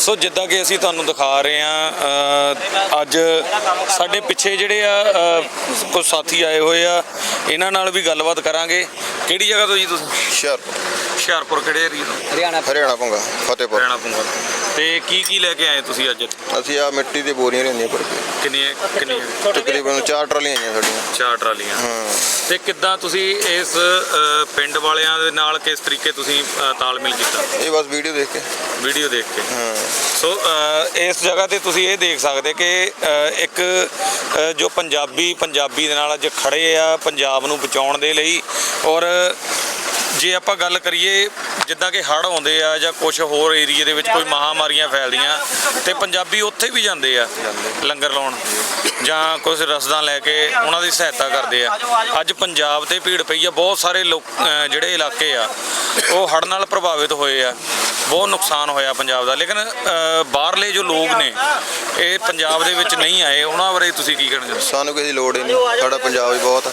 ਸੋ ਜਿੱਦਾਂ ਕਿ ਅਸੀਂ ਤੁਹਾਨੂੰ ਦਿਖਾ ਰਹੇ ਹਾਂ ਅੱਜ ਸਾਡੇ ਪਿੱਛੇ ਜਿਹੜੇ ਆ ਕੁਝ ਸਾਥੀ ਆਏ ਹੋਏ ਆ ਇਹਨਾਂ ਨਾਲ ਵੀ ਗੱਲਬਾਤ ਕਰਾਂਗੇ। ਕਿਹੜੀ ਜਗ੍ਹਾ ਤੋਂ ਜੀ ਤੁਸੀਂ? ਹੁਸ਼ਿਆਰਪੁਰ। ਹੁਸ਼ਿਆਰਪੁਰ ਕਿਹੜੇ ਏਰੀਆ ਤੋਂ? ਹਰਿਆਣਾ ਹਰਿਆਣਾ ਪੰਗਾ ਫਤਿਹਪੁਰ। ਹਰਿਆਣਾ ਪੁੰਗਲ ਤੇ ਕੀ ਕੀ ਲੈ ਕੇ ਆਏ ਤੁਸੀਂ ਅੱਜ? ਅਸੀਂ ਆ ਮਿੱਟੀ ਦੀ ਬੋਰੀਆਂ ਲੈਂਦੀਆਂ ਪੜ ਕੇ। ਕਿੰਨੀਆਂ ਕਿੰਨੀਆਂ? ਤਕਰੀਬਨ ਚਾਰ ਟਰਾਲੀਆਂ ਆਈਆਂ ਸਾਡੀਆਂ। ਚਾਰ ਟਰਾਲੀਆਂ। ਹਾਂ। ਤੇ ਕਿੱਦਾਂ ਤੁਸੀਂ ਇਸ ਅ, ਪਿੰਡ ਵਾਲਿਆਂ ਦੇ ਨਾਲ ਕਿਸ ਤਰੀਕੇ ਤੁਸੀਂ ਅ, ਤਾਲਮੇਲ ਕੀਤਾ? ਇਹ ਬਸ ਵੀਡੀਓ ਦੇਖ ਕੇ। ਵੀਡੀਓ ਦੇਖ ਕੇ। ਹਾਂ। ਸੋ ਅ, ਇਸ ਜਗ੍ਹਾ ਤੇ ਤੁਸੀਂ ਇਹ ਦੇਖ ਸਕਦੇ ਕਿ ਅ, ਇੱਕ ਅ, ਜੋ ਪੰਜਾਬੀ ਪੰਜਾਬੀ ਦੇ ਨਾਲ ਅੱਜ ਖੜੇ ਆ ਪੰਜਾਬ ਨੂੰ ਬਚਾਉਣ ਦੇ ਲਈ। ਔਰ ਜੇ ਆਪਾਂ ਗੱਲ ਕਰੀਏ ਜਿੱਦਾਂ ਕਿ ਹੜ੍ਹ ਆਉਂਦੇ ਆ ਜਾਂ ਕੁਝ ਹੋਰ ਏਰੀਏ ਦੇ ਵਿੱਚ ਕੋਈ ਮਹਾਮਾਰੀਆਂ ਫੈਲਦੀਆਂ ਤੇ ਪੰਜਾਬੀ ਉੱਥੇ ਵੀ ਜਾਂਦੇ ਆ ਲੰਗਰ ਲਾਉਣ ਜਾਂ ਕੁਝ ਰਸਦਾਂ ਲੈ ਕੇ ਉਹਨਾਂ ਦੀ ਸਹਾਇਤਾ ਕਰਦੇ ਆ। ਅੱਜ ਪੰਜਾਬ ਤੇ ਭੀੜ ਪਈ ਆ, ਬਹੁਤ ਸਾਰੇ ਲੋਕ ਜਿਹੜੇ ਇਲਾਕੇ ਆ, ਉਹ ਹੜ੍ਹ ਨਾਲ ਪ੍ਰਭਾਵਿਤ ਹੋਏ ਆ। ਬਹੁਤ ਨੁਕਸਾਨ ਹੋਇਆ ਪੰਜਾਬ ਦਾ। ਲੇਕਿਨ ਬਾਹਰਲੇ ਜੋ ਲੋਕ ਨੇ ਇਹ ਪੰਜਾਬ ਦੇ ਵਿੱਚ ਨਹੀਂ ਆਏ। ਉਹਨਾਂ ਬਾਰੇ ਤੁਸੀਂ ਕੀ ਕਹਿਣਾ ਚਾਹੁੰਦੇ ਸਾਨੂੰ ਕਿਸੇ ਦੀ ਲੋੜ ਹੀ ਨਹੀਂ। ਸਾਡਾ ਪੰਜਾਬ ਹੀ ਬਹੁਤ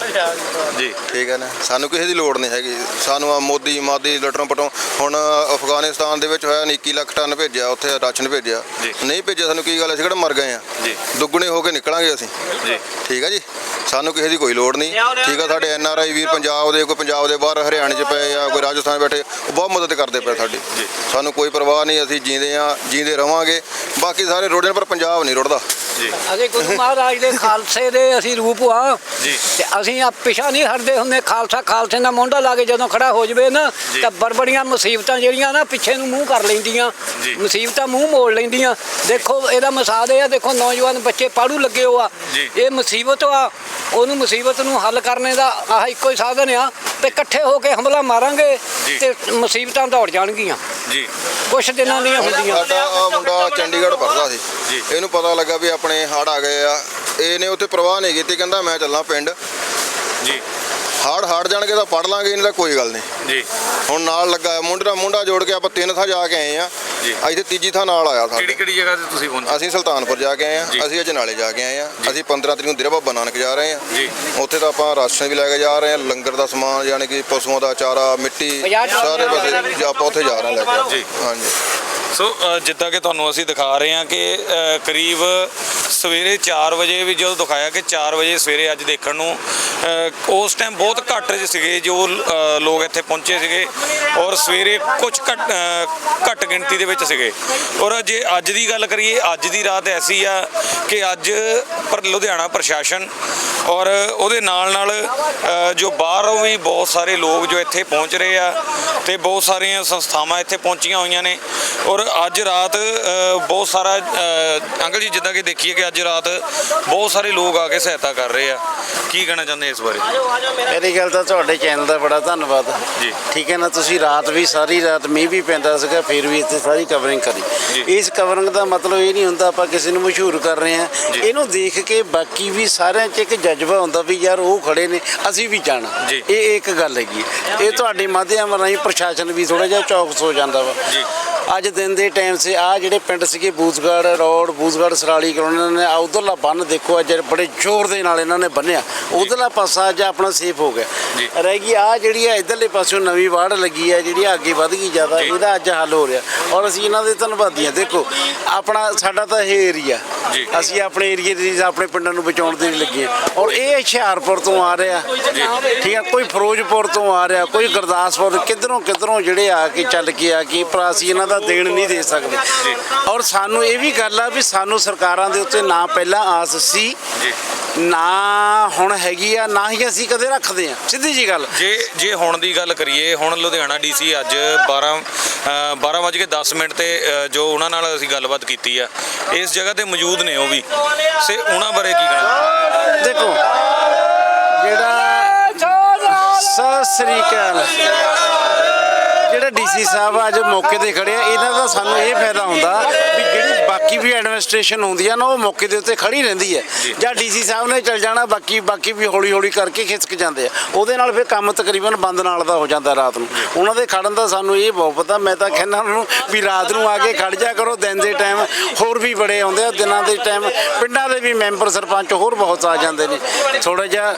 ਜੀ। ਠੀਕ ਹੈ ਨਾ? ਸਾਨੂੰ ਕਿਸੇ ਦੀ ਲੋੜ ਨਹੀਂ ਹੈਗੀ। ਸਾਨੂੰ ਆ ਮੋਦੀ ਮਾਦੀ ਲਟਰੋਂ ਪਟੋਂ ਹੁਣ ਅਫਗਾਨਿਸਤਾਨ ਦੇ ਵਿੱਚ ਹੋਇਆ 21 ਲੱਖ ਟਨ ਭੇਜਿਆ ਉੱਥੇ ਰਾਸ਼ਨ ਭੇਜਿਆ। ਨਹੀਂ ਭੇਜਿਆ ਸਾਨੂੰ ਕੀ ਗੱਲ? ਅਸੀਂ ਕਿਹੜਾ ਮਰ ਗਏ ਆ। ਜੀ। ਦੁੱਗਣੇ ਹੋ ਕੇ ਨਿਕਲਾਂਗੇ ਅਸੀਂ। ਜੀ। ਠੀਕ ਹੈ ਜੀ? ਸਾਨੂੰ ਕਿਸੇ ਦੀ ਕੋਈ ਲੋੜ ਨਹੀਂ। ਠੀਕ ਆ ਸਾਡੇ ਐਨ ਆਰ ਆਈ ਵੀਰ ਪੰਜਾਬ ਦੇ ਕੋਈ ਪੰਜਾਬ ਦੇ ਬਾਹਰ ਹਰਿਆਣੇ 'ਚ ਪਏ ਆ ਕੋਈ ਰਾਜਸਥਾਨ ਬੈਠੇ ਉਹ ਬਹੁਤ ਮਦਦ ਕਰਦੇ ਪਏ ਸਾਡੀ। ਸਾਨੂੰ ਕੋਈ ਪਰਵਾਹ ਨਹੀਂ ਅਸੀਂ ਜੀਂਦੇ ਆ ਜੀਂਦੇ ਰਵਾਂਗੇ। ਬਾਕੀ ਸਾਰੇ ਰੋਡਾਂ ਪਰ ਪੰਜਾਬ ਨਹੀਂ ਰੁੜਦਾ। ਜੀ। ਅਸੀਂ ਗੁਰੂ ਮਹਾਰਾਜ ਦੇ ਖਾਲਸੇ ਦੇ ਅਸੀਂ ਰੂਪ ਆ। ਜੀ। ਤੇ ਅਸੀਂ ਆ ਪਿਛਾ ਨਹੀਂ ਹਟਦੇ ਹੁੰਦੇ ਖਾਲਸਾ ਖਾਲਸੇ ਦਾ ਮੋਢਾ ਲਾ ਕੇ ਜਦੋਂ ਖੜਾ ਹੋ ਜਵੇ ਨਾ। ਤਾਂ ਬੜਬੜੀਆਂ ਮੁਸੀਬਤਾਂ ਜਿਹੜੀਆਂ ਨਾ ਪਿੱਛੇ ਨੂੰ ਮੂੰਹ ਕਰ ਲੈਂਦੀਆਂ। ਮੁਸੀਬਤਾਂ ਮੂੰਹ ਮੋੜ ਲੈਂਦੀਆਂ। ਦੇਖੋ ਇਹਦਾ ਮਿਸਾਲ ਇਹ ਆ ਦੇਖੋ ਨੌਜਵਾਨ ਬੱਚੇ ਪਾੜੂ ਲੱਗੇ ਹੋ ਆ। ਇਹ ਮੁਸੀਬਤ ਆ ਉਹਨੂੰ ਮੁਸੀਬਤ ਨੂੰ ਹੱਲ ਕਰਨੇ ਦਾ ਆਹ ਇੱਕੋ ਹੀ ਸਾਧਨ ਆ ਤੇ ਇਕੱਠੇ ਹੋ ਕੇ ਹਮਲਾ ਮਾਰਾਂਗੇ। ਤੇ ਮੁਸੀਬਤਾਂ ਦੌੜ ਜਾਣਗੀਆਂ। ਜੀ। ਕੁਛ ਦਿਨਾਂ ਦੀਆਂ ਹੁੰਦੀਆਂ। ਸਾਡਾ ਆਹ ਮੁੰਡਾ ਚੰਡੀਗੜ੍ਹ ਪੜਦਾ ਸੀ। ਜੀ। ਇਹਨੂੰ ਪਤਾ ਲੱਗਾ ਵੀ ਆਪਣੇ ਹੜ ਆ ਗਏ ਆ। ਇਹਨੇ ਉੱਥੇ ਪ੍ਰਵਾਹ ਨਹੀਂ ਕੀਤੀ ਕਹਿੰਦਾ ਮੈਂ ਚੱਲਾਂ ਪਿੰਡ। ਜੀ। ਹੜ ਹੜ ਜਾਣਗੇ ਤਾਂ ਪੜ ਲਾਂਗੇ ਨਹੀਂ ਤਾਂ ਕੋਈ ਗੱਲ ਨਹੀਂ। ਜੀ। ਹੁਣ ਨਾਲ ਲੱਗਾ ਮੁੰਡੇ ਨਾਲ ਮੁੰਡਾ ਜੋੜ ਕੇ ਆਪਾਂ ਤਿੰਨ ਥਾਂ ਜਾ ਕੇ ਆਏ ਆ ਜੀ। ਇੱਥੇ ਤੀਜੀ ਥਾਂ ਨਾਲ ਆਇਆ ਕਿਹੜੀ ਸਾਡੇ। ਕਿਹੜੀ ਜਗ੍ਹਾ ਤੇ ਤੁਸੀਂ ਪਹੁੰਚੇ? ਅਸੀਂ ਸੁਲਤਾਨਪੁਰ ਜਾ ਕੇ ਆਏ ਆ ਜੀ। ਅਸੀਂ ਅਜਨਾਲੇ ਜਾ ਕੇ ਆਏ ਆ ਅਸੀਂ 15 ਤਰੀਕ ਨੂੰ ਡੇਰਾ ਬਾਬਾ ਨਾਨਕ ਜਾ ਰਹੇ ਆ ਜੀ। ਉੱਥੇ ਤਾਂ ਆਪਾਂ ਰਾਸ਼ਨ ਵੀ ਲੈ ਕੇ ਜਾ ਰਹੇ ਆ ਲੰਗਰ ਦਾ ਸਮਾਨ ਯਾਨੀ ਕਿ ਪਸ਼ੂਆਂ ਦਾ ਚਾਰਾ ਮਿੱਟੀ ਸਾਰੇ ਪਾਸੇ ਆਪਾਂ ਉੱਥੇ ਜਾ ਰਹੇ ਆ ਲੈ ਕੇ। ਜੀ। ਹਾਂਜੀ। ਸੋ ਅ, ਜਿੱਦਾਂ ਕਿ ਤੁਹਾਨੂੰ ਅਸੀਂ ਦਿਖਾ ਰਹੇ ਹਾਂ ਕਿ ਅ, ਕਰੀਬ ਸਵੇਰੇ 4 ਵਜੇ ਵੀ ਜਦੋਂ ਦਿਖਾਇਆ ਕਿ 4 ਵਜੇ ਸਵੇਰੇ ਅੱਜ ਦੇਖਣ ਨੂੰ ਉਸ ਟਾਈਮ ਬਹੁਤ ਘੱਟ ਸੀਗੇ ਜੋ ਲੋਕ ਇੱਥੇ ਪਹੁੰਚੇ ਸੀਗੇ ਔਰ ਸਵੇਰੇ ਕੁਝ ਘੱਟ ਘੱਟ ਗਿਣਤੀ ਦੇ ਵਿੱਚ ਸੀਗੇ। ਔਰ ਜੇ ਅੱਜ ਦੀ ਗੱਲ ਕਰੀਏ, ਅੱਜ ਦੀ ਰਾਤ ਐਸੀ ਆ ਕਿ ਅੱਜ ਪਰ ਲੁਧਿਆਣਾ ਪ੍ਰਸ਼ਾਸਨ ਔਰ ਉਹਦੇ ਨਾਲ ਨਾਲ ਜੋ ਬਾਹਰੋਂ ਵੀ ਬਹੁਤ ਸਾਰੇ ਲੋਕ ਜੋ ਇੱਥੇ ਪਹੁੰਚ ਰਹੇ ਆ ਤੇ ਬਹੁਤ ਸਾਰੀਆਂ ਸੰਸਥਾਵਾਂ ਇੱਥੇ ਪਹੁੰਚੀਆਂ ਹੋਈਆਂ ਨੇ ਔਰ ਅੱਜ ਰਾਤ ਬਹੁਤ ਸਾਰਾ ਅੰਕਲ ਜੀ ਜਿੱਦਾਂ ਕਿ ਦੇਖੀਏ ਕਿ ਅੱਜ ਰਾਤ ਬਹੁਤ ਸਾਰੇ ਲੋਕ ਆ ਕੇ ਸਹਾਇਤਾ ਕਰ ਰਹੇ ਆ ਕੀ ਕਹਿਣਾ ਚਾਹੁੰਦੇ ਇਸ ਬਾਰੇ ਪਹਿਲੀ ਗੱਲ ਤਾਂ ਤੁਹਾਡੇ ਚੈਨਲ ਦਾ ਬੜਾ ਧੰਨਵਾਦ ਜੀ। ਠੀਕ ਹੈ ਨਾ ਤੁਸੀਂ ਰਾਤ ਵੀ ਸਾਰੀ ਰਾਤ ਮੀਂਹ ਵੀ ਪੈਂਦਾ ਸੀਗਾ ਫਿਰ ਵੀ ਇੱਥੇ ਸਾਰੀ ਕਵਰਿੰਗ। ਕਰੀ ਇਸ ਕਵਰਿੰਗ ਦਾ ਮਤਲਬ ਇਹ ਨਹੀਂ ਹੁੰਦਾ ਆਪਾਂ ਕਿਸੇ ਨੂੰ ਮਸ਼ਹੂਰ ਕਰ ਰਹੇ ਜੀ। ਇਹਨੂੰ ਦੇਖ ਕੇ ਬਾਕੀ ਵੀ ਸਾਰਿਆਂ 'ਚ ਇੱਕ ਜਜ਼ਬਾ ਹੁੰਦਾ ਵੀ ਯਾਰ ਉਹ ਖੜੇ ਨੇ ਅਸੀਂ ਵੀ ਜਾਣਾ। ਇਹ ਇੱਕ ਗੱਲ ਹੈਗੀ। ਇਹ ਤੁਹਾਡੇ ਮਾਧਿਅਮ ਰਾਹੀਂ ਪ੍ਰਸ਼ਾਸਨ ਵੀ ਥੋੜਾ ਜਿਹਾ ਚੌਕਸ ਹੋ ਜਾਂਦਾ ਵਾ ਜੀ। ਅੱਜ ਦਿਨ ਦੇ ਟਾਈਮ ਸੇ ਆ ਜਿਹੜੇ ਪਿੰਡ ਸੀਗੇ ਬੂਸਗੜ ਰੋਡ ਬੂਸਗੜ ਸਰਾਲੀ ਕਲੋਨੀ ਨੇ ਆ ਉਧਰਲਾ ਬੰਨ ਦੇਖੋ ਅੱਜ ਬੜੇ ਜ਼ੋਰ ਦੇ ਨਾਲ ਇਹਨਾਂ ਨੇ ਬੰਨਿਆ ਉਧਰਲਾ ਪਾਸਾ ਅੱਜ ਆਪਣਾ ਸੇਫ ਹੋ। ਗਿਆ ਰਹਿ ਗਈ ਆ ਜਿਹੜੀ ਆ ਇਧਰਲੇ ਪਾਸਿਓਂ ਨਵੀਂ ਵਾੜ ਲੱਗੀ ਆ ਜਿਹੜੀ ਅੱਗੇ ਵੱਧ ਗਈ ਜ਼ਿਆਦਾ। ਇਹਦਾ ਅੱਜ ਹੱਲ ਹੋ ਰਿਹਾ ਔਰ ਅਸੀਂ ਇਹਨਾਂ ਦੇ ਧੰਨਵਾਦੀ ਹਾਂ ਦੇਖੋ ਆਪਣਾ ਸਾਡਾ ਤਾਂ ਇਹ ਏਰੀਆ। ਅਸੀਂ ਆਪਣੇ ਏਰੀਏ ਦੀ ਆਪਣੇ ਪਿੰਡਾਂ ਨੂੰ ਬਚਾਉਣ ਦੇ ਲਈ ਲੱਗੇ ਹਾਂ। ਔਰ ਇਹ ਹੁਸ਼ਿਆਰਪੁਰ ਤੋਂ ਆ ਰਿਹਾ ਠੀਕ ਹੈ ਕੋਈ ਫਿਰੋਜ਼ਪੁਰ ਤੋਂ ਆ ਰਿਹਾ ਕੋਈ ਗੁਰਦਾਸਪੁਰ ਕਿੱਧਰੋਂ ਕਿੱਧਰੋਂ ਜਿਹੜੇ ਆ ਕੇ ਚੱਲ ਕੇ ਆ ਕੇ ਪਰ ਅਸੀਂ ਇਹਨਾਂ ਦਾ ਦੇਣ ਨਹੀਂ ਦੇ ਸਕਦੇ। ਔਰ ਸਾਨੂੰ ਇਹ ਵੀ ਗੱਲ ਆ ਵੀ ਸਾਨੂੰ ਸਰਕਾਰਾਂ ਦੇ ਉੱਤੇ ਨਾ ਪਹਿਲਾਂ ਆਸ ਸੀ ਜੀ। ਨਾ ਹੁਣ ਹੈਗੀ ਆ ਨਾ ਹੀ ਅਸੀਂ ਕਦੇ ਰੱਖਦੇ ਆ। ਸਿੱਧੀ ਜੀ ਗੱਲ। ਜੇ ਜੇ ਹੁਣ ਦੀ ਗੱਲ ਕਰੀਏ ਹੁਣ ਲੁਧਿਆਣਾ ਡੀਸੀ ਅੱਜ 12 ਅ, 12 ਵਜੇ ਕੇ 10 ਮਿੰਟ ਤੇ ਜੋ ਉਹਨਾਂ ਨਾਲ ਅਸੀਂ ਗੱਲਬਾਤ ਕੀਤੀ ਆ ਇਸ ਜਗ੍ਹਾ ਤੇ ਮੌਜੂਦ ਨੇ ਉਹ ਵੀ। ਸੇ ਉਹਨਾਂ ਬਾਰੇ ਕੀ ਕਹਿਣਾ? ਦੇਖੋ ਜਿਹੜਾ ਸਤਿ ਸ੍ਰੀ ਅਕਾਲ। ਜਿਹੜਾ ਡੀਸੀ ਸਾਹਿਬ ਅੱਜ ਮੌਕੇ ਤੇ ਖੜੇ ਆ, ਇਹਨਾਂ ਦਾ ਸਾਨੂੰ ਇਹ ਫਾਇਦਾ ਹੁੰਦਾ ਵੀ ਜਿਹੜੀ ਬਾਕੀ ਵੀ ਐਡਮਿਨਿਸਟ੍ਰੇਸ਼ਨ ਹੁੰਦੀ ਆ ਨਾ, ਉਹ ਮੌਕੇ ਦੇ ਉੱਤੇ ਖੜੀ ਰਹਿੰਦੀ ਹੈ ਜਾਂ ਡੀਸੀ ਸਾਹਿਬ ਨੇ ਚੱਲ ਜਾਣਾ, ਬਾਕੀ ਬਾਕੀ ਵੀ ਹੌਲੀ ਹੌਲੀ ਕਰਕੇ ਖਿਸਕ ਜਾਂਦੇ ਆ। ਉਹਦੇ ਨਾਲ ਫਿਰ ਕੰਮ ਤਕਰੀਬਨ ਬੰਦ ਨਾਲ ਦਾ ਹੋ ਜਾਂਦਾ ਰਾਤ ਨੂੰ। ਉਹਨਾਂ ਦੇ ਖੜਨ ਦਾ ਸਾਨੂੰ ਇਹ ਬਹੁਤ ਪਤਾ, ਮੈਂ ਤਾਂ ਕਹਿੰਦਾ ਉਹਨਾਂ ਨੂੰ ਵੀ ਰਾਤ ਨੂੰ ਆ ਕੇ ਖੜ ਜਾ ਕਰੋ, ਦਿਨ ਦੇ ਟਾਈਮ ਹੋਰ ਵੀ ਬੜੇ ਆਉਂਦੇ ਆ, ਦਿਨਾਂ ਦੇ ਟਾਈਮ ਪਿੰਡਾਂ ਦੇ ਵੀ ਮੈਂਬਰ, ਸਰਪੰਚ ਹੋਰ ਬਹੁਤ ਆ ਜਾਂਦੇ ਨੇ ਥੋੜਾ ਜਿਹਾ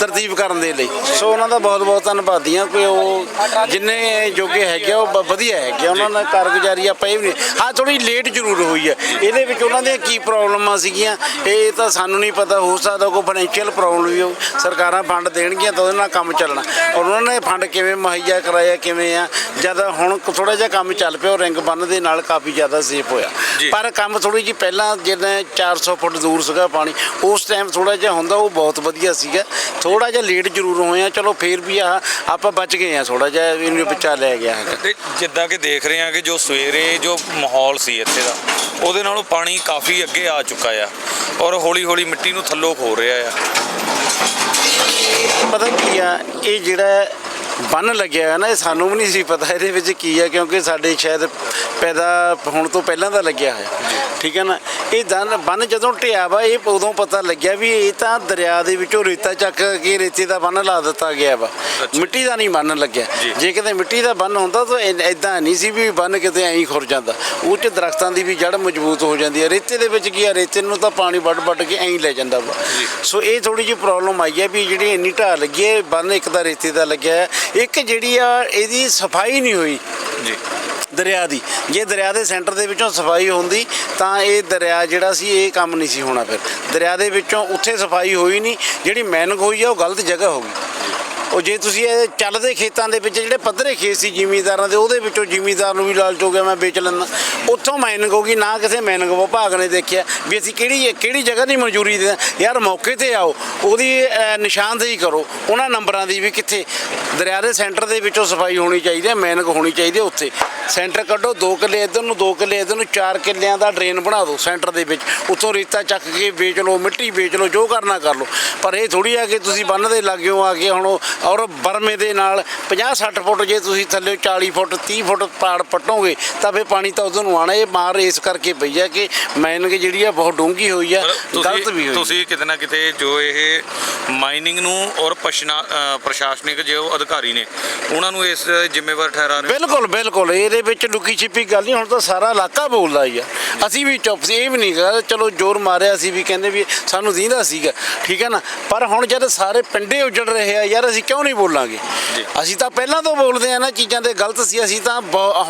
ਤਰਤੀਬ ਕਰਨ ਦੇ ਲਈ। ਸੋ ਉਹਨਾਂ ਦਾ ਬਹੁਤ ਬਹੁਤ ਧੰਨਵਾਦੀ ਹਾਂ ਕਿ ਉਹ ਜਿੰਨੇ ਜੋਗੇ ਹੈਗੇ ਆ, ਉਹ ਬ- ਵਧੀਆ ਹੈਗੇ ਆ, ਉਹਨਾਂ ਨਾਲ ਕਾਰਗੁਜ਼ਾਰੀ ਆਪਾਂ ਇਹ ਵੀ ਨਹੀਂ ਹਾਂ ਥੋੜੀ ਲੇਟ ਜ਼ਰੂਰ ਹੋਈ ਹੈ। ਇਹਦੇ ਵਿੱਚ ਉਹਨਾਂ ਦੀਆਂ ਕੀ ਪ੍ਰੋਬਲਮਾਂ ਸੀਗੀਆਂ? ਇਹ ਤਾਂ ਸਾਨੂੰ ਨਹੀਂ ਪਤਾ ਹੋ ਸਕਦਾ ਕੋਈ ਫਾਈਨੈਂਸ਼ੀਅਲ ਪ੍ਰੋਬਲਮ ਵੀ ਹੋ ਸਰਕਾਰਾਂ ਫੰਡ ਦੇਣਗੀਆਂ ਤਾਂ ਉਹਦੇ ਨਾਲ ਕੰਮ ਚੱਲਣਾ। ਔਰ ਉਹਨਾਂ ਨੇ ਫੰਡ ਕਿਵੇਂ ਮੁਹੱਈਆ ਕਰਾਇਆ ਕਿਵੇਂ ਆ? ਜਦ ਹੁਣ ਥੋੜਾ ਜਿਹਾ ਕੰਮ ਚੱਲ ਪਿਆ ਉਹ ਰਿੰਗ ਬੰਨ ਦੇ ਨਾਲ ਕਾਫੀ ਜ਼ਿਆਦਾ ਸੇਫ ਹੋਇਆ। ਜੀ। ਪਰ ਕੰਮ ਥੋੜੀ ਜਿਹੀ ਪਹਿਲਾਂ ਜਿਵੇਂ 400 ਫੁੱਟ ਦੂਰ ਸੀਗਾ ਪਾਣੀ ਉਸ ਟਾਈਮ ਥੋੜਾ ਜਿਹਾ ਹੁੰਦਾ ਉਹ ਬਹੁਤ ਵਧੀਆ ਸੀਗਾ। ਥੋੜਾ ਜਿਹਾ ਲੇਟ ਜ਼ਰੂਰ ਹੋਏ ਆ ਚਲੋ ਫੇਰ ਵੀ ਆ ਆਪਾਂ ਬਚ ਗਏ ਆ ਥੋੜਾ ਜਿਹਾ ਇਹਨੂੰ ਬਚਾ ਲਿਆ ਗਿਆ ਹੈਗਾ। ਤੇ ਜਿੱਦਾਂ ਕਿ ਦੇਖ ਰਹੇ ਹਾਂ ਕਿ ਜੋ ਸਵੇਰੇ ਜੋ ਮਾਹੌਲ ਸੀ ਇੱਥੇ ਦਾ ਉਹਦੇ ਨਾਲੋਂ ਪਾਣੀ ਕਾਫੀ ਅੱਗੇ ਆ ਚੁੱਕਾ ਆ ਔਰ ਹੌਲੀ ਹੌਲੀ ਮਿੱਟੀ ਨੂੰ ਥੱਲੋਂ ਖੋ ਰਿਹਾ ਆ। ਪਤਾ ਕੀ ਆ ਇਹ ਜਿਹੜਾ ਬੰਨ ਲੱਗਿਆ ਹੈ ਨਾ ਇਹ ਸਾਨੂੰ ਵੀ ਨਹੀਂ ਸੀ ਪਤਾ ਇਹਦੇ ਵਿੱਚ ਕੀ ਆ ਕਿਉਂਕਿ ਸਾਡੇ ਸ਼ਾਇਦ ਪੈਦਾ ਹੋਣ ਤੋਂ ਪਹਿਲਾਂ ਦਾ ਲੱਗਿਆ ਹੋਇਆ। ਠੀਕ ਹੈ ਨਾ? ਇਹ ਦਨ ਬੰਨ ਜਦੋਂ ਢਿਆ ਵਾ ਇਹ ਉਦੋਂ ਪਤਾ ਲੱਗਿਆ ਵੀ ਇਹ ਤਾਂ ਦਰਿਆ ਦੇ ਵਿੱਚੋਂ ਰੇਤਾ ਚੱਕ ਕੇ ਰੇਤੇ ਦਾ ਬੰਨ ਲਾ ਦਿੱਤਾ ਗਿਆ ਵਾ। ਮਿੱਟੀ ਦਾ ਨਹੀਂ ਬੰਨ ਲੱਗਿਆ। ਜੀ। ਕਿਤੇ ਮਿੱਟੀ ਦਾ ਬੰਨ ਹੁੰਦਾ ਤਾਂ ਇਦਾਂ ਨਹੀਂ ਸੀ ਵੀ ਬੰਨ ਕਿਤੇ ਐਂ ਖੁਰ ਜਾਂਦਾ। ਉਹ ਚ ਦਰਖਤਾਂ ਦੀ ਵੀ ਜੜ ਮਜ਼ਬੂਤ ਹੋ ਜਾਂਦੀ ਹੈ। ਰੇਤੇ ਦੇ ਵਿੱਚ ਕੀ ਆ? ਰੇਤੇ ਨੂੰ ਤਾਂ ਪਾਣੀ ਵੱਡ ਵੱਡ ਕੇ ਐਂ ਲੈ ਜਾਂਦਾ ਵਾ। ਸੋ ਇਹ ਥੋੜੀ ਜਿਹੀ ਪ੍ਰੋਬਲਮ ਆਈ ਹੈ ਵੀ ਜਿਹੜੀ ਇੰਨੀ ਢਾਹ ਲੱਗੀ ਹੈ ਬੰਨ ਇੱਕ ਤਾਂ ਰੇਤੇ ਦਾ ਲੱਗਿਆ ਇੱਕ ਜਿਹੜੀ ਆ ਇਹਦੀ ਸਫ਼ਾਈ ਨਹੀਂ ਹੋਈ। ਜੀ। ਦਰਿਆ ਦੀ। ਜੇ ਦਰਿਆ ਦੇ ਸੈਂਟਰ ਦੇ ਵਿੱਚੋਂ ਸਫ਼ਾਈ ਹੁੰਦੀ, ਤਾਂ ਇਹ ਦਰਿਆ ਜਿਹੜਾ ਸੀ, ਇਹ ਕੰਮ ਨਹੀਂ ਸੀ ਹੋਣਾ ਫਿਰ। ਦਰਿਆ ਦੇ ਵਿੱਚੋਂ ਉੱਥੇ ਸਫ਼ਾਈ ਹੋਈ ਨਹੀਂ, ਜਿਹੜੀ ਮੈਨਗ ਹੋਈ ਆ, ਉਹ ਗਲਤ ਜਗ੍ਹਾ ਹੋ ਗਈ। ਉਹ ਜੇ ਤੁਸੀਂ ਇਹ ਚੱਲਦੇ ਖੇਤਾਂ ਦੇ ਵਿੱਚ, ਜਿਹੜੇ ਪੱਧਰੇ ਖੇਤ ਸੀ ਜ਼ਿਮੀਂਦਾਰਾਂ ਦੇ, ਉਹਦੇ ਵਿੱਚੋਂ ਜ਼ਿਮੀਂਦਾਰ ਨੂੰ ਵੀ ਲਾਲਚ ਹੋ ਗਿਆ ਮੈਂ ਵੇਚ ਲੈਂਦਾ। ਉੱਥੋਂ ਮਾਈਨਿੰਗ ਹੋ ਗਈ, ਨਾ ਕਿਸੇ ਮਾਈਨਿੰਗ ਵਿਭਾਗ ਨੇ ਦੇਖਿਆ ਵੀ ਅਸੀਂ ਕਿਹੜੀ ਕਿਹੜੀ ਜਗ੍ਹਾ ਦੀ ਮਨਜ਼ੂਰੀ ਦੇ ਯਾਰ ਮੌਕੇ ਤੇ ਆਓ, ਉਹਦੀ ਨਿਸ਼ਾਨਦੇਹੀ ਕਰੋ, ਉਹਨਾਂ ਨੰਬਰਾਂ ਦੀ ਵੀ ਕਿੱਥੇ। ਦਰਿਆ ਦੇ ਸੈਂਟਰ ਦੇ ਵਿੱਚੋਂ ਸਫ਼ਾਈ ਹੋਣੀ ਚਾਹੀਦੀ ਹੈ ਮਾਈਨਿੰਗ ਹੋਣੀ ਚਾਹੀਦੀ ਹੈ ਉੱਥੇ। ਸੈਂਟਰ ਕੱਢੋ 2 ਕਿੱਲੇ ਇੱਧਰ ਨੂੰ 2 ਕਿੱਲੇ ਇੱਧਰ ਨੂੰ 4 ਕਿੱਲਿਆਂ ਦਾ ਡਰੇਨ ਬਣਾ ਦਿਓ ਸੈਂਟਰ ਦੇ ਵਿੱਚ। ਉੱਥੋਂ ਰੇਤਾ ਚੱਕ ਕੇ ਵੇਚ ਲਓ ਮਿੱਟੀ ਵੇਚ ਲਓ ਜੋ ਕਰਨਾ ਕਰ ਲਓ। ਪਰ ਇਹ ਥੋੜੀ ਆ ਕਿ ਤੁਸੀਂ ਬੰਨ ਦੇ ਲੱਗਿਓ ਆ ਕੇ ਹੁਣ ਔਰ ਬਰਮੇ ਦੇ ਨਾਲ 50 60 ਫੁੱਟ ਜੇ ਤੁਸੀਂ ਥੱਲੇ 40 ਫੁੱਟ 30 ਫੁੱਟ ਪਾੜ ਪੱਟੋਗੇ ਤਾਂ ਫੇ ਪਾਣੀ ਤਾਂ ਉਧਰ ਨੂੰ ਆਣਾ। ਇਹ ਮਾਰ ਇਸ ਕਰਕੇ ਪਈ ਆ ਕਿ ਮਾਈਨਿੰਗ ਜਿਹੜੀ ਆ ਬਹੁਤ ਡੂੰਘੀ ਹੋਈ ਆ ਗਲਤ ਵੀ ਹੋਈ ਤੁਸੀਂ ਕਿਤੇ ਨਾ ਕਿਤੇ ਜੋ ਇਹ ਮਾਈਨਿੰਗ ਨੂੰ ਔਰ ਪ੍ਰਸ਼ਾਸਨਿਕ ਜੋ ਅਧਿਕਾਰੀ ਨੇ ਉਹਨਾਂ ਨੂੰ ਇਸ ਜ਼ਿੰਮੇਵਾਰ ਠਹਿਰਾ ਰਹੇ? ਬਿਲਕੁਲ ਬਿਲਕੁਲ। ਇਹਦੇ ਵਿੱਚ ਲੁਕੀ ਛਿਪੀ ਗੱਲ ਨਹੀਂ ਹੁਣ ਤਾਂ ਸਾਰਾ ਇਲਾਕਾ ਬੋਲਦਾ ਹੀ ਆ। ਅਸੀਂ ਵੀ ਚੁੱਪ ਸੀ ਇਹ ਵੀ ਨਹੀਂ ਗਾ ਚਲੋ ਜ਼ੋਰ ਮਾਰਿਆ ਸੀ ਵੀ ਕਹਿੰਦੇ ਵੀ ਸਾਨੂੰ ਦੀਂਦਾ ਸੀਗਾ ਠੀਕ ਹੈ ਨਾ? ਪਰ ਹੁਣ ਜਦ ਸਾਰੇ ਪਿੰਡੇ ਉਜੜ ਰਹੇ ਆ ਯਾਰ ਅਸੀਂ ਕਿਉਂ ਨਹੀਂ ਬੋਲਾਂਗੇ। ਅਸੀਂ ਤਾਂ ਪਹਿਲਾਂ ਤੋਂ ਬੋਲਦੇ ਆ ਨਾ ਚੀਜ਼ਾਂ ਦੇ ਗਲਤ ਸੀ ਅਸੀਂ ਤਾਂ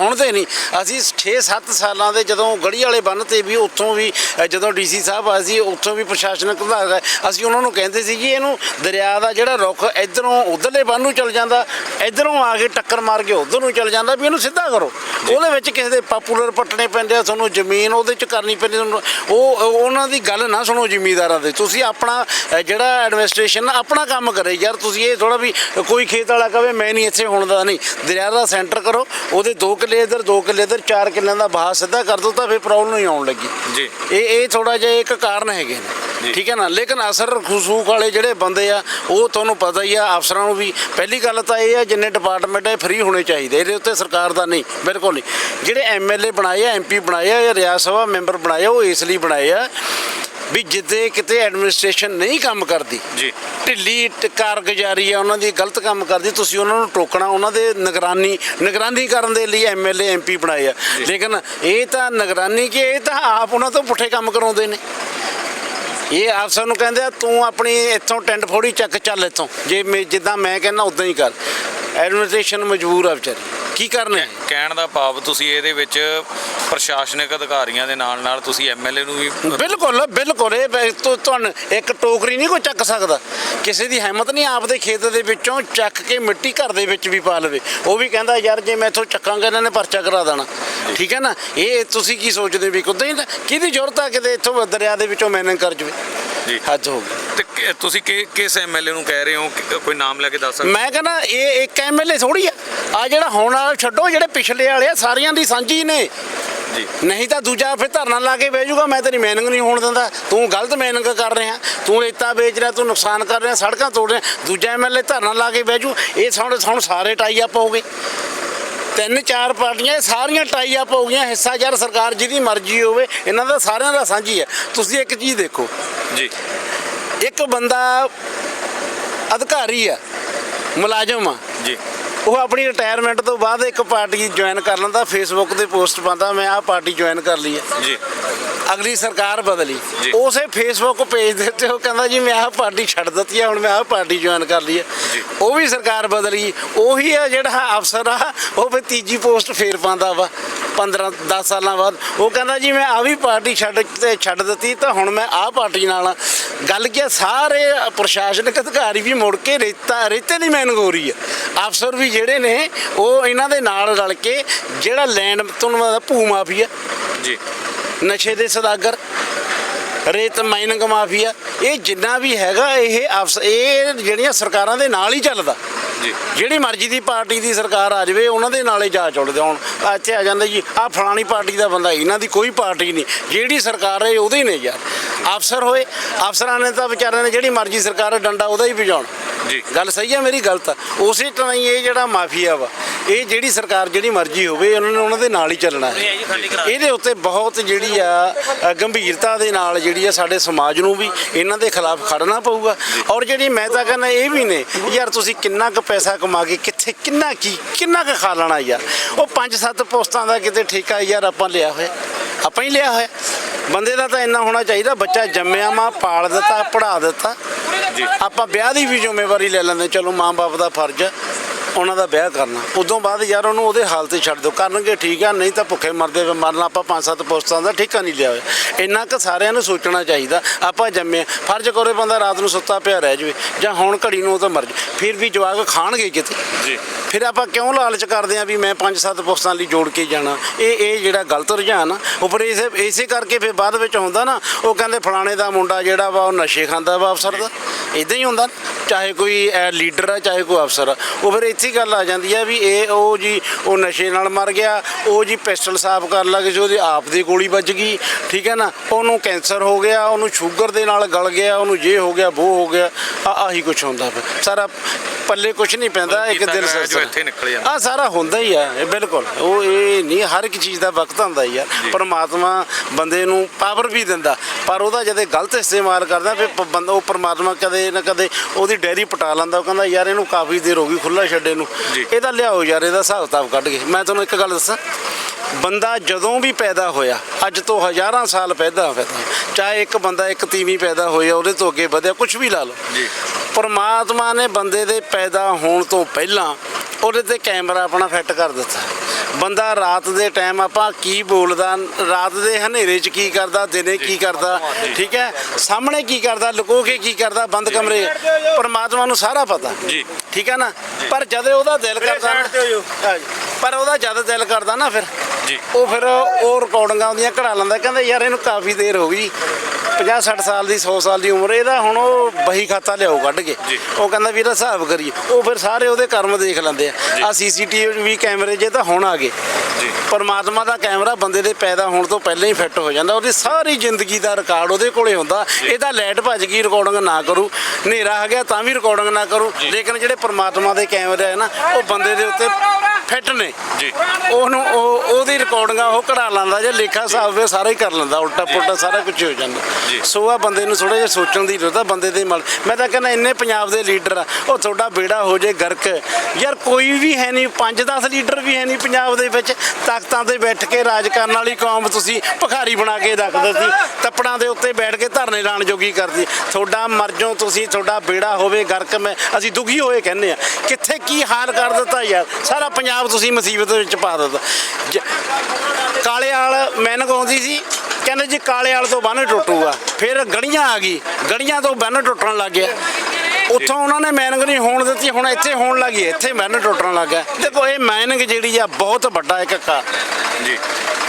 ਹੁਣ ਦੇ ਨਹੀਂ। ਅਸੀਂ 6-7 ਸਾਲਾਂ ਦੇ ਜਦੋਂ ਗੜੀ ਵਾਲੇ ਬੰਨ ਤੇ ਵੀ ਉੱਥੋਂ ਵੀ ਜਦੋਂ ਡੀਸੀ ਸਾਹਿਬ ਆਏ ਸੀ ਉੱਥੋਂ ਵੀ ਪ੍ਰਸ਼ਾਸਨਿਕ ਵਿਭਾਗ ਅਸੀਂ ਉਹਨਾਂ ਨੂੰ ਕਹਿੰਦੇ ਸੀ ਜੀ ਇਹਨੂੰ ਦਰਿਆ ਦਾ ਜਿਹੜਾ ਰੁੱਖ ਇਧਰੋਂ ਉਧਰਲੇ ਬੰਨ ਨੂੰ ਚਲ ਜਾਂਦਾ ਇਧਰੋਂ ਆ ਕੇ ਟੱਕਰ ਮਾਰ ਕੇ ਉਧਰ ਨੂੰ ਚਲ ਜਾਂਦਾ ਵੀ ਇਹਨੂੰ ਸਿੱਧਾ ਕਰੋ। ਉਹਦੇ ਵਿੱਚ ਕਿਸੇ ਦੇ ਪਾਪੂਲਰ ਪੱਟਣੇ ਪੈਂਦੇ ਆ ਤੁਹਾਨੂੰ ਜ਼ਮੀਨ ਉਹਦੇ ਚ ਕਰਨੀ ਪੈਂਦੀ ਤੁਹਾਨੂੰ ਉਹ ਉਹ- ਉਹਨਾਂ ਦੀ ਗੱਲ ਨਾ ਸੁਣੋ ਜ਼ਿਮੀਂਦਾਰਾਂ ਦੇ। ਤੁਸੀਂ ਆਪਣਾ ਅ, ਜਿਹੜਾ ਐਡਮਿਨਿਸਟ੍ਰੇਸ਼ਨ ਆਪਣਾ ਕੰਮ ਕਰੇ ਯਾਰ ਤੁਸੀਂ ਇਹ ਥੋੜਾ ਵੀ ਕੋਈ ਖੇਤ ਵਾਲਾ ਕਵੇ ਮੈਂ ਨਹੀਂ ਇੱਥੇ ਹੋਣ ਦਾ ਨਹੀਂ। ਦਰਿਆ ਦਾ ਸੈਂਟਰ ਕਰੋ ਉਹਦੇ 2 ਕਿੱਲੇ ਇੱਧਰ 2 ਕਿੱਲੇ ਇੱਧਰ 4 ਕਿੱਲਿਆਂ ਦਾ ਬਾਹ ਸਿੱਧਾ ਕਰ ਦੋ ਤਾਂ ਫਿਰ ਪ੍ਰੋਬਲਮ ਨਹੀਂ ਆਉਣ ਲੱਗੀ। ਜੀ। ਇਹ ਇਹ ਥੋੜਾ ਜਿਹਾ ਇੱਕ ਕਾਰਨ ਹੈਗੇ। ਨੇ। ਠੀਕ ਹੈ ਨਾ? ਲੇਕਿਨ ਅਸਰ ਖਸੂਕ ਵਾਲੇ ਜਿਹੜੇ ਬੰਦੇ ਆ ਉਹ ਤੁਹਾਨੂੰ ਪਤਾ ਹੀ ਆ ਅਫਸਰਾਂ ਨੂੰ ਵੀ। ਪਹਿਲੀ ਗੱਲ ਤਾਂ ਇਹ ਆ ਜਿੰਨੇ ਡਿਪਾਰਟਮੈਂਟ ਹੈ ਫ੍ਰੀ ਹੋਣੇ ਚਾਹੀਦੇ। ਇਹਦੇ ਉੱਤੇ ਸਰਕਾਰ ਦਾ ਨਹੀਂ ਬਿਲਕੁਲ ਨਹੀਂ। ਜਿਹੜੇ ਐਮਐਲਏ ਬਣਾਏ ਆ ਐਮਪੀ ਬਣਾਏ ਆ ਜਾਂ ਰਿਆਸਤ ਸਭਾ ਮੈਂਬਰ ਬਣਾਏ ਆ ਉਹ ਇਸ ਲਈ ਬਣਾਏ ਆ ਵੀ ਜਿੱਦੇ ਕਿਤੇ ਐਡਮਿਨਿਸਟ੍ਰੇਸ਼ਨ ਨਹੀਂ ਕੰਮ ਕਰਦੀ। ਜੀ। ਢਿੱਲੀ ਕਾਰਗੁਜ਼ਾਰੀ ਆ ਉਹਨਾਂ ਦੀ ਗਲਤ ਕੰਮ ਕਰਦੀ ਤੁਸੀਂ ਉਹਨਾਂ ਨੂੰ ਟੋਕਣਾ ਉਹਨਾਂ ਦੇ ਨਿਗਰਾਨੀ ਨਿਗਰਾਨੀ ਕਰਨ ਦੇ ਲਈ ਐਮਐਲਏ ਐਮਪੀ ਬਣਾਏ ਆ। ਲੇਕਿਨ ਇਹ ਤਾਂ ਨਿਗਰਾਨੀ ਕਿ ਇਹ ਤਾਂ ਆਪ ਉਹਨਾਂ ਤੋਂ ਪੁੱਠੇ ਕੰਮ ਕਰਾਉਂਦੇ ਨੇ। ਇਹ ਅਫਸਰ ਨੂੰ ਕਹਿੰਦੇ ਆ, ਤੂੰ ਆਪਣੀ ਇੱਥੋਂ ਟੈਂਟ ਫੋੜੀ ਚੱਕ ਚੱਲ ਇੱਥੋਂ। ਜੇ ਮੈਂ ਜਿੱਦਾਂ ਮੈਂ ਕਹਿੰਦਾ, ਉਦਾਂ ਹੀ ਕਰ। ਐਡਮਿਨਿਸਟ੍ਰੇਸ਼ਨ ਮਜਬੂਰ ਆ ਵਿਚਾਰੀ। ਕੀ ਕਰਨਾ ਹੈ? ਕਹਿਣ ਦਾ ਭਾਵ ਤੁਸੀਂ ਇਹਦੇ ਵਿੱਚ ਪ੍ਰਸ਼ਾਸਨਿਕ ਅਧਿਕਾਰੀਆਂ ਦੇ ਨਾਲ ਨਾਲ ਤੁਸੀਂ ਐਮਐਲਏ ਨੂੰ ਵੀ ਬਿਲਕੁਲ ਬਿਲਕੁਲ। ਇਹ ਬ- ਤੁ- ਤੁਹਾਨੂੰ ਇੱਕ ਟੋਕਰੀ ਨਹੀਂ ਕੋਈ ਚੱਕ ਸਕਦਾ। ਕਿਸੇ ਦੀ ਹਿੰਮਤ ਨਹੀਂ ਆਪਦੇ ਖੇਤ ਦੇ ਵਿੱਚੋਂ ਚੱਕ ਕੇ ਮਿੱਟੀ ਘਰ ਦੇ ਵਿੱਚ ਵੀ ਪਾ ਲਵੇ। ਉਹ ਵੀ ਕਹਿੰਦਾ ਯਾਰ ਜੇ ਮੈਂ ਇੱਥੋਂ ਚੱਕਾਂਗਾ ਇਹਨਾਂ ਨੇ ਪਰਚਾ ਕਰਾ ਦੇਣਾ। ਠੀਕ ਹੈ ਨਾ? ਇਹ ਤੁਸੀਂ ਕੀ ਸੋਚਦੇ ਵੀ ਕੁੱਦਾਂ ਹੀ ਤਾਂ ਕਿਹਦੀ ਜ਼ਰੂਰਤ ਆ ਕਿਤੇ ਇੱਥੋਂ ਦਰਿਆ ਦੇ ਵਿੱਚੋਂ ਮੈਨਿੰਗ ਕਰ ਜਵੇ? ਜੀ ਹੱਦ ਹੋ ਗਈ। ਤੇ ਕਿ- ਤੁਸੀਂ ਕਿ- ਕਿਸ ਐਮਐਲਏ ਨੂੰ ਕਹਿ ਰਹੇ ਹੋ? ਕਿ- ਕੋਈ ਨਾਮ ਲੈ ਕੇ ਦੱਸ ਸਕਦੇ ਮੈਂ ਕਹਿੰਦਾ ਇਹ ਇੱਕ ਐਮਐਲਏ ਥੋੜੀ ਆ। ਆ ਜਿਹੜਾ ਹੁਣ ਵਾਲਾ ਛੱਡੋ ਜਿਹੜੇ ਪਿਛਲੇ ਵਾਲੇ ਆ ਸਾਰੀਆਂ ਦੀ ਸਾਂਝੀ ਨੇ। ਜੀ। ਨਹੀਂ ਤਾਂ ਦੂਜਾ ਫਿਰ ਧਰਨਾ ਲਾ ਕੇ ਬਹਿ ਜਾਊਗਾ ਮੈਂ ਤੇਰੀ ਮੈਨਿੰਗ ਨਹੀਂ ਹੋਣ ਦਿੰਦਾ। ਤੂੰ ਗਲਤ ਮੈਨਿੰਗ ਕਰ ਰਿਹਾ। ਤੂੰ ਰੇਤਾ ਵੇਚ ਰਿਹਾ ਤੂੰ ਨੁਕਸਾਨ ਕਰ ਰਿਹਾ ਸੜਕਾਂ ਤੋੜ ਰਿਹਾ। ਦੂਜਾ ਐਮਐਲਏ ਧਰਨਾ ਲਾ ਕੇ ਬਹਿ ਜੂ ਇਹ ਹੁਣ ਹੁਣ ਸਾਰੇ ਟਾਈ ਅਪ ਹੋ ਗਏ। ਤਿੰਨ ਚਾਰ ਪਾਰਟੀਆਂ ਇਹ ਸਾਰੀਆਂ ਟਾਈ ਅਪ ਹੋ ਗਈਆਂ ਹਿੱਸਾ ਯਾਰ ਸਰਕਾਰ ਜਿਹਦੀ ਮਰਜ਼ੀ ਹੋਵੇ ਇਹਨਾਂ ਦਾ ਸਾਰਿਆਂ ਦਾ ਸਾਂਝੀ ਹੈ। ਤੁਸੀਂ ਇੱਕ ਚੀਜ਼ ਦੇਖੋ। ਜੀ। ਇੱਕ ਬੰਦਾ ਅਧਿਕਾਰੀ ਆ ਮੁਲਾਜ਼ਮ ਆ। ਜੀ। ਉਹ ਆਪਣੀ ਰਿਟਾਇਰਮੈਂਟ ਤੋਂ ਬਾਅਦ ਇੱਕ ਪਾਰਟੀ ਜੁਆਇਨ ਕਰ ਲੈਂਦਾ ਫੇਸਬੁੱਕ ਤੇ ਪੋਸਟ ਪਾਉਂਦਾ ਮੈਂ ਆਹ ਪਾਰਟੀ ਜੁਆਇਨ ਕਰ ਲਈ ਹੈ। ਜੀ। ਅਗਲੀ ਸਰਕਾਰ ਬਦਲੀ। ਉਸੇ ਫੇਸਬੁੱਕ ਪੇਜ ਦੇ ਉੱਤੇ ਉਹ ਕਹਿੰਦਾ ਜੀ ਮੈਂ ਆਹ ਪਾਰਟੀ ਛੱਡ ਦਿੱਤੀ ਹੈ ਹੁਣ ਮੈਂ ਆਹ ਪਾਰਟੀ ਜੁਆਇਨ ਕਰ ਲਈ ਹੈ। ਉਹ ਵੀ ਸਰਕਾਰ ਬਦਲੀ ਉਹੀ ਆ ਜਿਹੜਾ ਅਫਸਰ ਆ ਉਹ ਫਿਰ ਤੀਜੀ ਪੋਸਟ ਫੇਰ ਪਾਉਂਦਾ ਵਾ 15 10 ਸਾਲਾਂ ਬਾਅਦ ਉਹ ਕਹਿੰਦਾ ਜੀ ਮੈਂ ਆ ਵੀ ਪਾਰਟੀ ਛੱਡ ਤੇ ਛੱਡ ਦਿੱਤੀ ਤਾਂ ਹੁਣ ਮੈਂ ਆਹ ਪਾਰਟੀ ਨਾਲ ਆ। ਗੱਲ ਕੀ ਆ, ਸਾਰੇ ਪ੍ਰਸ਼ਾਸਨਿਕ ਅਧਿਕਾਰੀ ਵੀ ਮੁੜ ਕੇ ਰੇਤਾ ਰੇਤੇ ਦੀ ਮੈਨਿੰਗ ਹੋ ਰਹੀ ਹੈ ਅਫਸਰ ਵੀ ਜਿਹੜੇ ਨੇ ਉਹ ਇਹਨਾਂ ਦੇ ਨਾਲ ਰਲ ਕੇ ਜਿਹੜਾ ਲੈਂਡ ਤੁਹਾਨੂੰ ਪਤਾ ਭੂ ਮਾਫੀਆ ਜੀ ਨਸ਼ੇ ਦੇ ਸਦਾਗਰ ਰੇਤ ਮਾਈਨਿੰਗ ਮਾਫੀਆ ਇਹ ਜਿੰਨਾ ਵੀ ਹੈਗਾ ਇਹ ਅਫਸ ਇਹ ਜਿਹੜੀਆਂ ਸਰਕਾਰਾਂ ਦੇ ਨਾਲ ਹੀ ਚੱਲਦਾ। ਜੀ। ਜਿਹੜੀ ਮਰਜ਼ੀ ਦੀ ਪਾਰਟੀ ਦੀ ਸਰਕਾਰ ਆ ਜਾਵੇ ਉਹਨਾਂ ਦੇ ਨਾਲੇ ਜਾ ਚੁੱਲਦੇ ਹੁਣ। ਇੱਥੇ ਆ ਜਾਂਦਾ ਜੀ ਆਹ ਫਲਾਣੀ ਪਾਰਟੀ ਦਾ ਬੰਦਾ ਇਹਨਾਂ ਦੀ ਕੋਈ ਪਾਰਟੀ ਨਹੀਂ। ਜਿਹੜੀ ਸਰਕਾਰ ਹੈ ਉਹਦੇ ਹੀ ਨੇ ਯਾਰ। ਅਫਸਰ ਹੋਏ ਅਫਸਰਾਂ ਨੇ ਤਾਂ ਵਿਚਾਰਿਆਂ ਨੇ ਜਿਹੜੀ ਮਰਜ਼ੀ ਸਰਕਾਰ ਡੰਡਾ ਉਹਦਾ ਹੀ ਵਜਾਉਣਾ ਜੀ। ਗੱਲ ਸਹੀ ਹੈ ਮੇਰੀ ਗਲਤ ਆ। ਉਸੇ ਤਰ੍ਹਾਂ ਹੀ ਇਹ ਜਿਹੜਾ ਮਾਫੀਆ ਵਾ ਇਹ ਜਿਹੜੀ ਸਰਕਾਰ ਜਿਹੜੀ ਮਰਜ਼ੀ ਹੋਵੇ ਉਹਨਾਂ ਨੇ ਉਹਨਾਂ ਦੇ ਨਾਲ ਹੀ ਚੱਲਣਾ ਹੈ। ਇਹਦੇ ਉੱਤੇ ਬਹੁਤ ਜਿਹੜੀ ਆ ਅ, ਗੰਭੀਰਤਾ ਦੇ ਨਾਲ ਜਿਹੜੀ ਆ ਸਾਡੇ ਸਮਾਜ ਨੂੰ ਵੀ ਇਹਨਾਂ ਦੇ ਖਿਲਾਫ ਖੜਨਾ ਪਊਗਾ। ਔਰ ਜਿਹੜੀ ਮੈਂ ਤਾਂ ਕਹਿੰਦਾ ਇਹ ਵੀ ਨੇ ਯਾਰ ਤੁਸੀਂ ਕਿੰਨਾ ਕੁ ਪੈਸਾ ਕਮਾ ਕੇ ਕਿੱਥੇ ਕਿੰਨਾ ਕੀ ਕਿੰਨਾ ਕੁ ਖਾ ਲੈਣਾ ਯਾਰ। ਉਹ ਪੰਜ ਸੱਤ ਪੋਸਟਾਂ ਦਾ ਕਿਤੇ ਠੇਕਾ ਯਾਰ ਆਪਾਂ ਲਿਆ ਹੋਇਆ। ਆਪਾਂ ਹੀ ਲਿਆ ਹੋਇਆ। ਬੰਦੇ ਦਾ ਤਾਂ ਇੰਨਾ ਹੋਣਾ ਚਾਹੀਦਾ ਬੱਚਾ ਜੰਮਿਆ ਮਾਂ ਪਾਲ ਦਿੱਤਾ ਪੜ੍ਹਾ ਦਿੱਤਾ। ਆਪਾਂ ਵਿਆਹ ਦੀ ਵੀ ਜ਼ਿੰਮੇਵਾਰੀ ਲੈ ਲੈਂਦੇ ਚਲੋ ਮਾਂ-ਬਾਪ ਦਾ ਫਰਜ਼ ਆ। ਉਹਨਾਂ ਦਾ ਵਿਆਹ ਕਰਨਾ। ਉਦੋਂ ਬਾਅਦ ਯਾਰ ਉਹਨੂੰ ਉਹਦੇ ਹਾਲ ਤੇ ਛੱਡ ਦਿਓ। ਕਰਨਗੇ ਠੀਕ ਆ ਨਹੀਂ ਤਾਂ ਭੁੱਖੇ ਮਰਦੇ ਵੇ ਮਰਨਾ ਆਪਾਂ ਪੰਜ ਸੱਤ ਪੋਸਟਾਂ ਦਾ ਠੇਕਾ ਨਹੀਂ ਲਿਆ ਹੋਇਆ। ਇੰਨਾ ਕੁ ਸਾਰਿਆਂ ਨੂੰ ਸੋਚਣਾ ਚਾਹੀਦਾ ਆਪਾਂ ਜੰਮੇ ਫਰਜ਼ ਕਰੇ ਬੰਦਾ ਰਾਤ ਨੂੰ ਸੁੱਤਾ ਪਿਆ ਰਹਿ ਜਾਵੇ ਜਾਂ ਹੁਣ ਘੜੀ ਨੂੰ ਉਹ ਤਾਂ ਮਰ ਜਾਵੇ। ਫਿਰ ਵੀ ਜਵਾਕ ਖਾਣਗੇ ਕਿਤੇ ਜੀ। ਫਿਰ ਆਪਾਂ ਕਿਉਂ ਲਾਲਚ ਕਰਦੇ ਆ ਵੀ ਮੈਂ ਪੰਜ ਸੱਤ ਪੋਸਟਾਂ ਲਈ ਜੋੜ ਕੇ ਜਾਣਾ? ਇਹ ਇਹ ਜਿਹੜਾ ਗਲਤ ਰੁਝਾਨ ਆ ਉੱਪਰ ਇਸੇ ਇਸੇ ਕਰਕੇ ਫਿਰ ਬਾਅਦ ਵਿੱਚ ਹੁੰਦਾ ਨਾ ਉਹ ਕਹਿੰਦੇ ਫਲਾਣੇ ਦਾ ਮੁੰਡਾ ਜਿਹੜਾ ਵਾ ਉਹ ਨਸ਼ੇ ਖਾਂਦਾ ਵਾ ਅਫਸਰ ਦਾ। ਇਦਾਂ ਹੀ ਹੁੰਦਾ। ਚਾਹੇ ਕੋਈ ਲੀਡਰ ਆ ਚਾਹੇ ਕੋਈ ਅਫਸਰ ਆ। ਉਹ ਫਿਰ ਇੱਥੇ ਹੀ ਗੱਲ ਆ ਜਾਂਦੀ ਆ ਵੀ ਇਹ ਉਹ ਜੀ ਉਹ ਨਸ਼ੇ ਨਾਲ ਮਰ ਗਿਆ ਉਹ ਜੀ ਪਿਸਟਲ ਸਾਫ਼ ਕਰਨ ਲੱਗੇ ਸੀ ਉਹਦੀ ਆਪ ਦੀ ਗੋਲੀ ਵੱਜ ਗਈ ਠੀਕ ਹੈ ਨਾ? ਉਹਨੂੰ ਕੈਂਸਰ ਹੋ ਗਿਆ ਉਹਨੂੰ ਸ਼ੂਗਰ ਦੇ ਨਾਲ ਗਲ ਗਿਆ ਉਹਨੂੰ ਜੇ ਹੋ ਗਿਆ ਉਹ ਹੋ ਗਿਆ ਆ ਆਹੀ ਕੁਝ ਹੁੰਦਾ ਫਿਰ ਸਾਰਾ ਪੱਲੇ ਕੁਝ ਨਹੀਂ ਪੈਂਦਾ ਇੱਕ ਦਿਲ ਗਿਆ ਜੋ ਇੱਥੇ ਨਿਕਲ ਜਾਂਦਾ। ਆ ਸਾਰਾ ਹੁੰਦਾ ਹੀ ਆ ਇਹ ਬਿਲਕੁਲ। ਉਹ ਇਹ ਨਹੀਂ ਹਰ ਇੱਕ ਚੀਜ਼ ਦਾ ਵਕਤ ਹੁੰਦਾ ਹੀ ਆ। ਪਰਮਾਤਮਾ ਬੰਦੇ ਨੂੰ ਪਾਵਰ ਵੀ ਦਿੰਦਾ ਪਰ ਉਹਦਾ ਜਦੇ ਗਲਤ ਇਸਤੇਮਾਲ ਕਰਦਾ ਫਿਰ ਬੰਦਾ ਉਹ ਪਰਮਾਤਮਾ ਕਦੇ ਨਾ ਕਦੇ ਉਹਦੀ ਡੈਰੀ ਪਟਾ ਲੈਂਦਾ ਉਹ ਕਹਿੰਦਾ ਯਾਰ ਇਹਨੂੰ ਕਾਫੀ ਦੇਰ ਹੋ ਗਈ ਖੁੱਲਾ ਛੱਡੇ ਨੂੰ। ਇਹਦਾ ਲਿਆਓ ਯਾਰ ਇਹਦਾ ਹਿਸਾਬ ਕਿਤਾਬ ਕੱਢ ਕੇ। ਮੈਂ ਤੁਹਾਨੂੰ ਇੱਕ ਗੱਲ ਦੱਸਾਂ। ਬੰਦਾ ਜਦੋਂ ਵੀ ਪੈਦਾ ਹੋਇਆ ਅੱਜ ਤੋਂ ਹਜ਼ਾਰਾਂ ਸਾਲ ਪਹਿਲਾਂ ਪੈਦਾ ਚਾਹੇ ਇੱਕ ਬੰਦਾ ਇੱਕ ਤੀਵੀਂ ਪੈਦਾ ਹੋਇਆ ਉਹਦੇ ਤੋਂ ਅੱਗੇ ਵਧਿਆ ਕੁਝ ਵੀ ਲਾ ਲਓ। ਜੀ। ਪਰਮਾਤਮਾ ਨੇ ਬੰਦੇ ਦੇ ਪੈਦਾ ਹੋਣ ਤੋਂ ਪਹਿਲਾਂ ਉਹਦੇ ਤੇ ਕੈਮਰਾ ਆਪਣਾ ਫਿੱਟ ਕਰ ਦਿੱਤਾ। ਬੰਦਾ ਰਾਤ ਦੇ ਟਾਈਮ ਆਪਾਂ ਕੀ ਬੋਲਦਾ ਰਾਤ ਦੇ ਹਨੇਰੇ 'ਚ ਕੀ ਕਰਦਾ ਦਿਨੇ ਕੀ ਕਰਦਾ ਠੀਕ ਹੈ? ਸਾਹਮਣੇ ਕੀ ਕਰਦਾ ਲੁਕੋ ਕੇ ਕੀ ਕਰਦਾ ਬੰਦ ਕਮਰੇ ਪਰਮਾਤਮਾ ਨੂੰ ਸਾਰਾ ਪਤਾ। ਜੀ। ਠੀਕ ਹੈ ਨਾ? ਪਰ ਜਦ ਉਹਦਾ ਦਿਲ ਕਰਦਾ ਨਾ। ਪਰ ਉਹਦਾ ਜਦ ਦਿਲ ਕਰਦਾ ਨਾ ਫਿਰ ਜੀ। ਉਹ ਫਿਰ ਉਹ ਰਿਕਾਰਡਿੰਗਾਂ ਉਹਦੀਆਂ ਕਢਾ ਲੈਂਦਾ ਕਹਿੰਦਾ ਯਾਰ ਇਹਨੂੰ ਕਾਫੀ ਦੇਰ ਹੋ ਗਈ। 50 60 ਸਾਲ ਦੀ 100 ਸਾਲ ਦੀ ਉਮਰ ਇਹਦਾ ਹੁਣ ਉਹ ਬਹੀ ਖਾਤਾ ਲਿਆਓ ਕੱਢ ਕੇ। ਉਹ ਕਹਿੰਦਾ ਵੀਰ ਹਿਸਾਬ ਕਰੀਏ। ਉਹ ਫਿਰ ਸਾਰੇ ਉਹਦੇ ਕਰਮ ਦੇਖ ਲੈਂਦੇ ਆ। ਆ ਸੀਸੀਟੀਵੀ ਕੈਮਰੇ ਜੇ ਤਾਂ ਹੁਣ ਆ ਗਏ। ਪਰਮਾਤਮਾ ਦਾ ਕੈਮਰਾ ਬੰਦੇ ਦੇ ਪੈਦਾ ਹੋਣ ਤੋਂ ਪਹਿਲਾਂ ਹੀ ਫਿੱਟ ਹੋ ਜਾਂਦਾ। ਉਹਦੀ ਸਾਰੀ ਜ਼ਿੰਦਗੀ ਦਾ ਰਿਕਾਰਡ ਉਹਦੇ ਕੋਲੇ ਹੁੰਦਾ। ਇਹਦਾ ਲਾਈਟ ਭੱਜ ਗਈ ਰਿਕਾਰਡਿੰਗ ਨਾ ਕਰੂ। ਹਨੇਰਾ ਆ ਗਿਆ ਤਾਂ ਵੀ ਰਿਕਾਰਡਿੰਗ ਨਾ ਕਰੂ। ਲੇਕਿਨ ਜਿਹੜੇ ਪਰਮਾਤਮਾ ਦੇ ਕੈਮਰੇ ਹੈ ਨਾ ਉਹ ਬੰਦੇ ਦੇ ਉੱਤੇ ਫਿੱਟ ਨੇ। ਜੀ ਉਹਨੂੰ ਉਹ ਉਹਦੀ ਰਿਕਾਰਡਿੰਗਾਂ ਉਹ ਕਢਾ ਲੈਂਦਾ ਜੇ ਲੇਖਾ ਹਿਸਾਬ ਵੇ ਸਾਰਾ ਹੀ ਕਰ ਲੈਂਦਾ ਉਲਟਾ ਪੁਲਟਾ ਸਾਰਾ ਕੁਝ ਹੋ ਜਾਂਦਾ। ਸੋ ਆ ਬੰਦੇ ਨੂੰ ਥੋੜਾ ਜਿਹਾ ਸੋਚਣ ਦੀ ਜ਼ਰੂਰਤ ਆ ਬੰਦੇ ਦੇ ਮਲ ਮੈਂ ਤਾਂ ਕਹਿੰਦਾ ਇੰਨੇ ਪੰਜਾਬ ਦੇ ਲੀਡਰ ਆ ਉਹ ਤੁਹਾਡਾ ਬੇੜਾ ਹੋ ਜੇ ਗਰਕ। ਯਾਰ ਕੋਈ ਵੀ ਹੈ ਨਹੀਂ 5-10 ਲੀਡਰ ਵੀ ਹੈ ਨਹੀਂ ਪੰਜਾਬ ਦੇ ਵਿੱਚ ਤਖਤਾਂ ਤੇ ਬੈਠ ਕੇ ਰਾਜ ਕਰਨ ਵਾਲੀ ਕੌਮ ਤੁਸੀਂ ਭਿਖਾਰੀ ਬਣਾ ਕੇ ਰੱਖ ਦਿੱਤੀ ਤੱਪੜਾਂ ਦੇ ਉੱਤੇ ਬੈਠ ਕੇ ਧਰਨੇ ਲਾਣ ਜੋਗੀ ਕਰਦੀ। ਤੁਹਾਡਾ ਮਰਜੋ ਤੁਸੀਂ ਤੁਹਾਡਾ ਬੇੜਾ ਹੋਵੇ ਗਰਕ ਮੈਂ ਅਸੀਂ ਦੁਖੀ ਹੋਏ ਕਹਿੰਦੇ ਆ। ਕਿੱਥੇ ਕੀ ਹਾਲ ਕਰ ਦਿੱਤਾ ਯਾਰ? ਸਾਰਾ ਪੰਜਾਬ ਤੁਸੀਂ ਮੁਸੀਬਤ ਵਿੱਚ ਪਾ ਦਿੱਤਾ। ਜ- ਕਾਲੇ ਵਾਲ ਮੈਨਕ ਆਉਂਦੀ ਸੀ ਕਹਿੰਦੇ ਜੀ ਕਾਲੇ ਵਾਲ ਤੋਂ ਬੰਨ ਟੁੱਟੂਗਾ। ਫਿਰ ਗੜੀਆਂ ਆ ਗਈ। ਗੜੀਆਂ ਤੋਂ ਬੰਨ ਟੁੱਟਣ ਲੱਗ ਗਿਆ। ਉੱਥੋਂ ਉਹਨਾਂ ਨੇ ਮੈਨਿੰਗ ਨਹੀਂ ਹੋਣ ਦਿੱਤੀ ਹੁਣ ਇੱਥੇ ਹੋਣ ਲੱਗੀ ਇੱਥੇ ਬੰਨ ਟੁੱਟਣ ਲੱਗ ਗਿਆ। ਦੇਖੋ ਇਹ ਮੈਨਿੰਗ ਜਿਹੜੀ ਆ ਬਹੁਤ ਵੱਡਾ ਇੱਕ ਕਾ ਜੀ।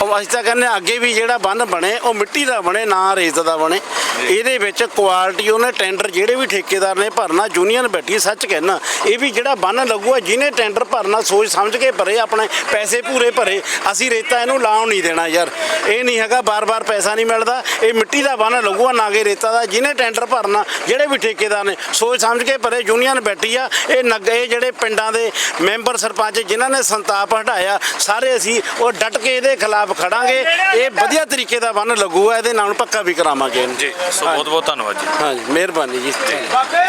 ਉਹ ਅਸੀਂ ਤਾਂ ਕਹਿੰਦੇ ਹਾਂ ਅੱਗੇ ਵੀ ਜਿਹੜਾ ਬੰਨ ਬਣੇ ਉਹ ਮਿੱਟੀ ਦਾ ਬਣੇ ਨਾ ਰੇਤ ਦਾ ਬਣੇ। ਇਹਦੇ ਵਿੱਚ ਕੁਆਲਿਟੀ ਉਹਨੇ ਟੈਂਡਰ ਜਿਹੜੇ ਵੀ ਠੇਕੇਦਾਰ ਨੇ ਭਰਨਾ ਯੂਨੀਅਨ ਬੈਠੀ ਸੱਚ ਕਹਿਣਾ ਇਹ ਵੀ ਜਿਹੜਾ ਬੰਨ ਲੱਗੂਗਾ ਜਿਹਨੇ ਟੈਂਡਰ ਭਰਨਾ, ਸੋਚ ਸਮਝ ਕੇ ਭਰੇ, ਆਪਣੇ ਪੈਸੇ ਪੂਰੇ ਭਰੇ। ਅਸੀਂ ਰੇਤਾ ਇਹਨੂੰ ਲਾਉਣ ਨਹੀਂ ਦੇਣਾ ਯਾਰ। ਇਹ ਨਹੀਂ ਹੈਗਾ, ਬਾਰ-ਬਾਰ ਪੈਸਾ ਨਹੀਂ ਮਿਲਦਾ। ਇਹ ਮਿੱਟੀ ਦਾ ਬੰਨ ਲੱਗੂਗਾ ਨਾ ਕਿ ਰੇਤਾ ਦਾ। ਜਿਹਨੇ ਟੈਂਡਰ ਭਰਨਾ, ਜਿਹੜੇ ਵੀ ਠੇਕੇਦਾਰ ਨੇ, ਸੋਚ ਸਮਝ ਕੇ ਭਰੇ ਯੂਨੀਅਨ ਬੈਠੀ ਆ। ਇਹ ਨਗ, ਇਹ ਜਿਹੜੇ ਪਿੰਡਾਂ ਦੇ ਮੈਂਬਰ, ਸਰਪੰਚ, ਜਿਨ੍ਹਾਂ ਨੇ ਸੰਤਾਪ ਹਟਾਇਆ, ਸਾਰੇ ਅਸੀਂ ਉਹ ਡਟ ਕੇ ਇਹਦੇ ਖਿਲਾਫ ਖੜਾਂਗੇ। ਇਹ ਵਧੀਆ ਤਰੀਕੇ ਦਾ ਬੰਨ ਲੱਗੂਗਾ, ਇਹਦੇ ਨਾਲ ਪੱਕਾ ਵੀ ਕਰਾਵਾਂਗੇ ਜੀ। ਸੋ ਬਹੁਤ ਬਹੁਤ ਧੰਨਵਾਦ ਜੀ ਹਾਂਜੀ ਮਿਹਰਬਾਨੀ ਜੀ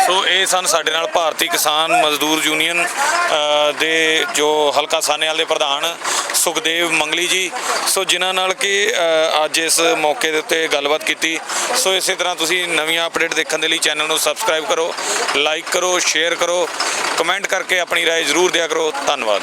ਸੋ ਇਹ ਸਨ ਸਾਡੇ ਨਾਲ ਭਾਰਤੀ ਕਿਸਾਨ ਮਜ਼ਦੂਰ ਯੂਨੀਅਨ ਅ, ਦੇ ਜੋ ਹਲਕਾ ਸਾਨੇਵਾਲ ਦੇ ਪ੍ਰਧਾਨ ਸੁਖਦੇਵ ਮੰਗਲੀ ਜੀ ਸੋ ਜਿਨ੍ਹਾਂ ਨਾਲ ਕਿ ਅ, ਅੱਜ ਇਸ ਮੌਕੇ ਦੇ ਉੱਤੇ ਗੱਲਬਾਤ ਕੀਤੀ ਸੋ ਇਸੇ ਤਰ੍ਹਾਂ ਤੁਸੀਂ ਨਵੀਆਂ ਅਪਡੇਟ ਦੇਖਣ ਦੇ ਲਈ ਚੈਨਲ ਨੂੰ ਸਬਸਕ੍ਰਾਈਬ ਕਰੋ ਲਾਈਕ ਕਰੋ ਸ਼ੇਅਰ ਕਰੋ ਕਮੈਂਟ ਕਰਕੇ ਆਪਣੀ رائے ਜ਼ਰੂਰ ਦਿਆ ਕਰੋ ਧੰਨਵਾਦ